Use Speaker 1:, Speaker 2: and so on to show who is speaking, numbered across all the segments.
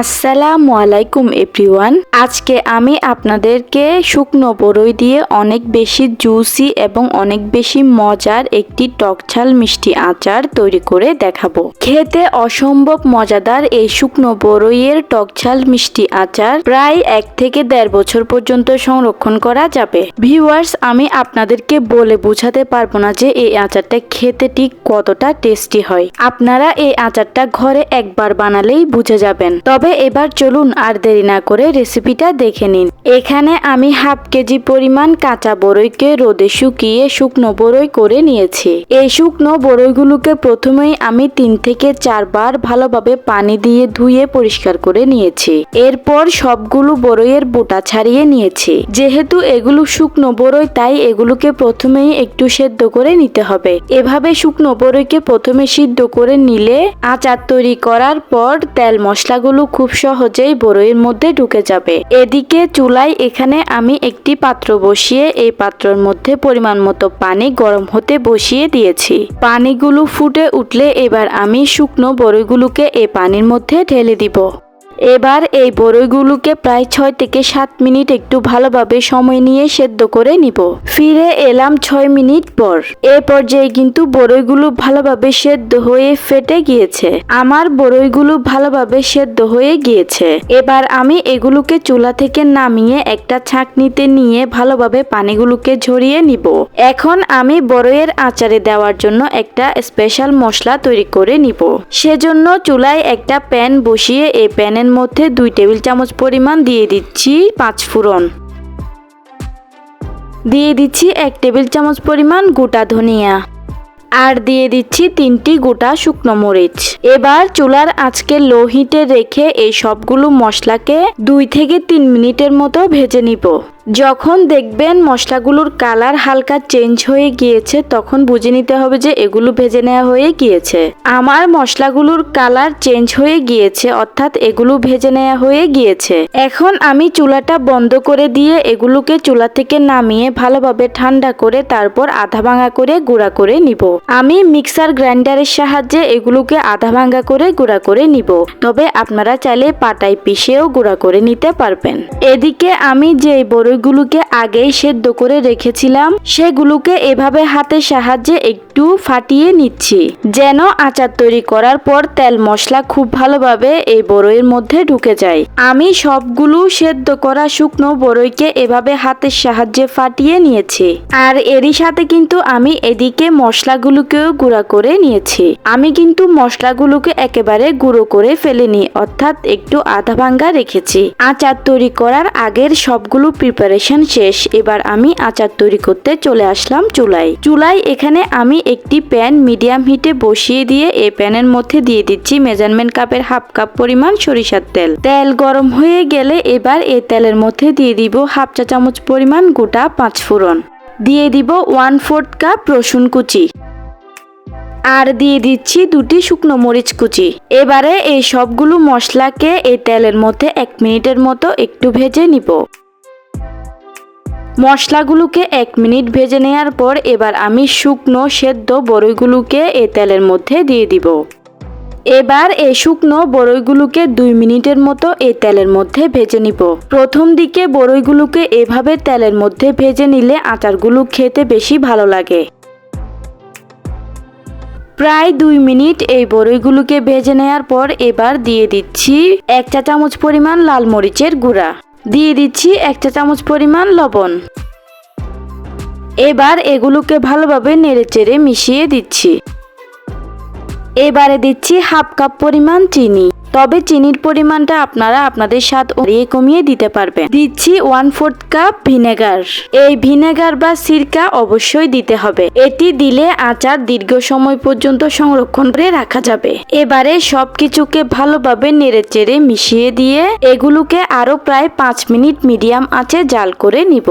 Speaker 1: আসসালামু আলাইকুম, এভরিওয়ান। আজকে আমি আপনাদেরকে শুকনো বড়ই দিয়ে অনেক বেশি জুসি এবং অনেক বেশি মজার একটি টকঝাল মিষ্টি আচার তৈরি করে দেখাবো। খেতে অসম্ভব মজাদার এই শুকনো বড়ইয়ের টকঝাল মিষ্টি আচার প্রায় এক থেকে দেড় বছর পর্যন্ত সংরক্ষণ করা যাবে। ভিউয়ার্স, আমি আপনাদেরকে বলে বোঝাতে পারব না যে এই আচারটা খেতে ঠিক কতটা টেস্টি হয়। আপনারা এই আচারটা ঘরে একবার বানালেই বুঝে যাবেন। তবে এবার চলুন আর দেরি না করে রেসিপিটা দেখে নিন। এখানে আমি হাফ কেজি পরিমাণ কাঁচা বড়ইকে রোদে শুকিয়ে শুকনো বড়ই করে নিয়েছি। এই শুকনো বড়ইগুলোকে প্রথমেই আমি তিন থেকে চারবার ভালোভাবে পানি দিয়ে ধুয়ে পরিষ্কার করে নিয়েছি। এরপর সবগুলো বড়ইয়ের বোটা ছাড়িয়ে নিয়েছি। যেহেতু এগুলো শুকনো বড়ই, তাই এগুলোকে প্রথমেই একটু সেদ্ধ করে নিতে হবে। এভাবে শুকনো বড়ইকে প্রথমে সিদ্ধ করে নিলে আচার তৈরি করার পর তেল মশলাগুলো খুব সহজেই বড়ইয়ের মধ্যে ঢুকে যাবে। এদিকে চুলায় এখানে আমি একটি পাত্র বসিয়ে এই পাত্রের মধ্যে পরিমাণ মতো পানি গরম হতে বসিয়ে দিয়েছি। পানিগুলো ফুটে উঠলে এবার আমি শুকনো বড়ইগুলোকে এই পানির মধ্যে ঢেলে দিব। এবার এই বড়ইগুলোকে প্রায় ছয় থেকে সাত মিনিট একটু ভালোভাবে সময় নিয়ে সেদ্ধ করে নিব। ফিরে এলাম ছয় মিনিট পর। এ পর্যায়ে কিন্তু বড়ইগুলো ভালোভাবে সেদ্ধ হয়ে ফেটে গিয়েছে। আমার বড়ইগুলো ভালোভাবে সেদ্ধ হয়ে গিয়েছে। এবার আমি এগুলোকে চুলা থেকে নামিয়ে একটা ছাঁকনিতে নিয়ে ভালোভাবে পানিগুলোকে ঝরিয়ে নিব। এখন আমি বড়ইয়ের আচারে দেওয়ার জন্য একটা স্পেশাল মশলা তৈরি করে নিব। সেজন্য চুলায় একটা প্যান বসিয়ে এই প্যানের মধ্যে দুই টেবিল চামচ পরিমাণ দিয়ে দিচ্ছি পাঁচ ফোড়ন। দিয়ে দিচ্ছি এক টেবিল চামচ পরিমাণ গোটা ধনিয়া। আর দিয়ে দিচ্ছি তিনটি গোটা শুকনো মরিচ। এবার চুলার আজকে লো হিটে রেখে এই সবগুলো মশলাকে দুই থেকে তিন মিনিটের মতো ভেজে নিব। যখন দেখবেন মশলাগুলোর কালার হালকা চেঞ্জ হয়ে গিয়েছে, তখন বুঝে নিতে হবে যে এগুলো ভেজে নেওয়া হয়ে গিয়েছে। আমার মশলাগুলোর কালার চেঞ্জ হয়ে গিয়েছে, অর্থাৎ এগুলো ভেজে নেওয়া হয়ে গিয়েছে। এখন আমি চুলাটা বন্ধ করে দিয়ে এগুলোকে চুলা থেকে নামিয়ে ভালোভাবে ঠান্ডা করে তারপর আধা ভাঙা করে গুঁড়া করে নিব। আমি মিক্সার গ্রাইন্ডারের সাহায্যে এগুলোকে আধা ভাঙা করে গুঁড়া করে নিব। তবে আপনারা চাইলে পাটায় পিষেও গুঁড়া করে নিতে পারবেন। এদিকে আমি যে বড়ইগুলোকে আগেই সেদ্ধ করে রেখেছিলাম। সেগুলোকে এভাবে হাতের সাহায্যে একটু ফাটিয়ে নিচ্ছি। যেন আচার তৈরি করার পর তেল মশলা খুব ভালোভাবে এই বড়ইয়ের মধ্যে ঢুকে যায়। আমি সবগুলো সেদ্ধ করা শুকনো বড়ইকে এভাবে হাতের সাহায্যে ফাটিয়ে নিয়েছি। আর এরই সাথে কিন্তু আমি এদিকে মশলাগুলোকেও গুঁড়া করে নিয়েছি। আমি কিন্তু মশলাগুলোকে একেবারে গুঁড়ো করে ফেলিনি, অর্থাৎ একটু আধা ভাঙ্গা রেখেছি। আচার তৈরি করার আগের সবগুলো প্রিপারেশন শেষ, এবার আমি আচার তৈরি করতে চলে আসলাম চুলায়। চুলায় এখানে আমি একটি প্যান মিডিয়াম হিটে বসিয়ে দিয়ে এই প্যানের মধ্যে দিয়ে দিচ্ছি মেজারমেন্ট কাপের হাফ কাপ পরিমাণ সরিষার তেল। তেল গরম হয়ে গেলে এবার এই তেলের মধ্যে দিয়ে দিব হাফ চা চামচ পরিমাণ গোটা পাঁচ ফোড়ন। দিয়ে দিব ওয়ান ফোর্থ কাপ রসুন কুচি। আর দিয়ে দিচ্ছি দুটি শুকনো মরিচ কুচি। এবারে এই সবগুলো মশলাকে এই তেলের মধ্যে এক মিনিটের মতো একটু ভেজে নিব। মশলাগুলোকে এক মিনিট ভেজে নেওয়ার পর এবার আমি শুকনো, সেদ্ধ বড়ইগুলোকে এ তেলের মধ্যে দিয়ে দিব। এবার এই শুকনো বড়ইগুলোকে দুই মিনিটের মতো এই তেলের মধ্যে ভেজে নিব। প্রথম দিকে বড়ইগুলোকে এভাবে তেলের মধ্যে ভেজে নিলে আচারগুলো খেতে বেশি ভালো লাগে। প্রায় দুই মিনিট এই বড়ইগুলোকে ভেজে নেওয়ার পর এবার দিয়ে দিচ্ছি এক চা চামচ পরিমাণ লাল মরিচের গুঁড়া। দিয়ে দিচ্ছি এক চা চামচ পরিমাণ লবণ। এবার এগুলোকে ভালোভাবে নেড়েচেড়ে মিশিয়ে দিচ্ছি। এবারে দিচ্ছি হাফ কাপ পরিমাণ চিনি। তবে চিনির পরিমাণটা আপনারা আপনাদের স্বাদ অনুযায়ী কমিয়ে দিতে পারবেন। দিচ্ছি ওয়ান ফোর্থ কাপ ভিনেগার। এই ভিনেগার বা সিরকা অবশ্যই দিতে হবে। এটি দিলে আচার দীর্ঘ সময় পর্যন্ত সংরক্ষণ করে রাখা যাবে। এবারে সবকিছুকে ভালোভাবে নেড়েচেড়ে মিশিয়ে দিয়ে এগুলোকে আরও প্রায় পাঁচ মিনিট মিডিয়াম আঁচে জাল করে নিব।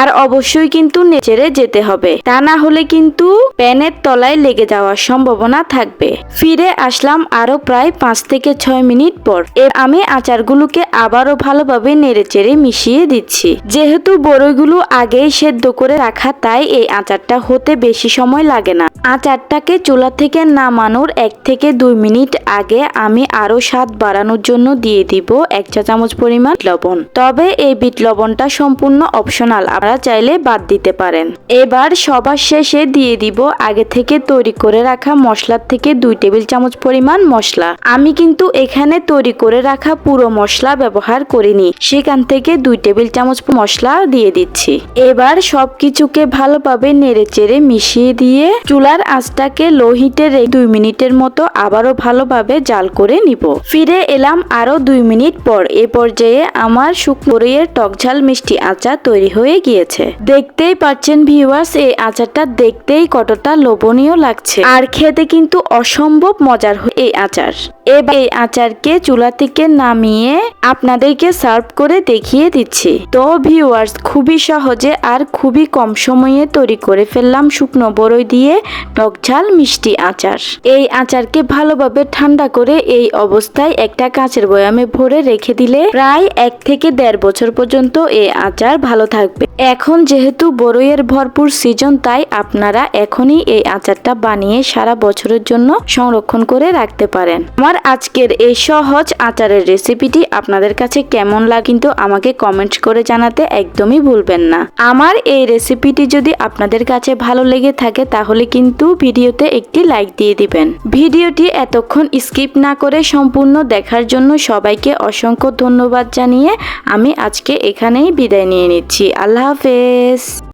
Speaker 1: আর অবশ্যই কিন্তু নেচেড়ে যেতে হবে। তা না হলে কিন্তু প্যানের তলায় লেগে যাওয়ার সম্ভাবনা থাকবে। ফিরে আসলাম আরও প্রায় পাঁচ থেকে ছয় মিনিট পর। এর আমি আচারগুলোকে আবারও ভালোভাবে নেড়েচেড়ে মিশিয়ে দিচ্ছি। যেহেতু বড়ইগুলো আগেই সেদ্ধ করে রাখা, তাই এই আচারটা হতে বেশি সময় লাগে না। আচারটাকে চুলা থেকে নামানোর এক থেকে দুই মিনিট আগে আমি আরও স্বাদ বাড়ানোর জন্য দিয়ে দিব এক চা চামচ পরিমাণ লবণ। তবে এই বিট লবণটা সম্পূর্ণ অপশনাল আপনারা চাইলে বাদ দিতে পারেন। এবার সবার শেষে দিয়ে দিব আগে থেকে তৈরি করে রাখা মশলার থেকে দুই টেবিল চামচ পরিমাণ মশলা। আমি কিন্তু এখানে তৈরি করে রাখা পুরো মশলা ব্যবহার করিনি। সেখান থেকে দুই টেবিল চামচ মশলা দিয়ে দিচ্ছি। এবার সবকিছুকে ভালোভাবে নেড়ে চেড়ে মিশিয়ে দিয়ে চুলার আঁচটাকে লো হিটে দুই মিনিটের মতো আবারও ভালোভাবে জাল করে নিব। ফিরে এলাম আরও দুই মিনিট পর। এ পর্যায়ে আমার শুকনোরের টক ঝাল মিষ্টি আচার তৈরি হয়ে গিয়েছে। দেখতেই পাচ্ছেন ভিউয়ার্স এই আচারটা দেখতেই কতটা লোভনীয় লাগছে। আর খেতে কিন্তু অসম্ভব মজার এই আচার। এবার এই আচারকে চুলা থেকে নামিয়ে আপনাদেরকে সার্ভ করে দেখিয়ে দিচ্ছি। তো ভিউয়ার্স খুবই সহজে আর খুবই কম সময়ে তৈরি করে ফেললাম শুকনো বড়ই দিয়ে টক ঝাল মিষ্টি আচার। এই আচারকে ভালোভাবে ঠান্ডা করে এই অবস্থায় একটা কাঁচের বয়ামে ভরে রেখে দিলে প্রায় এক থেকে দেড় বছর পর্যন্ত এই আচার ভালো থাকবে। এখন যেহেতু বড়ইয়ের ভরপুর সিজন তাই আপনারা এখনই এই আচারটা বানিয়ে সারা বছরের জন্য সংরক্ষণ করে রাখতে পারেন। আমার আজকের এই সহজ আচারের রেসিপিটি আপনাদের কাছে কেমন লাগে কিন্তু আমাকে কমেন্ট করে জানাতে একদমই ভুলবেন না। আমার এই রেসিপিটি যদি আপনাদের কাছে ভালো লেগে থাকে, তাহলে কিন্তু ভিডিওতে একটি লাইক দিয়ে দিবেন। ভিডিওটি এতক্ষণ স্কিপ না করে সম্পূর্ণ দেখার জন্য সবাইকে অসংখ্য ধন্যবাদ জানিয়ে আমি আজকে এখানেই বিদায় নিয়ে নিচ্ছি। আল্লাহ হাফেজ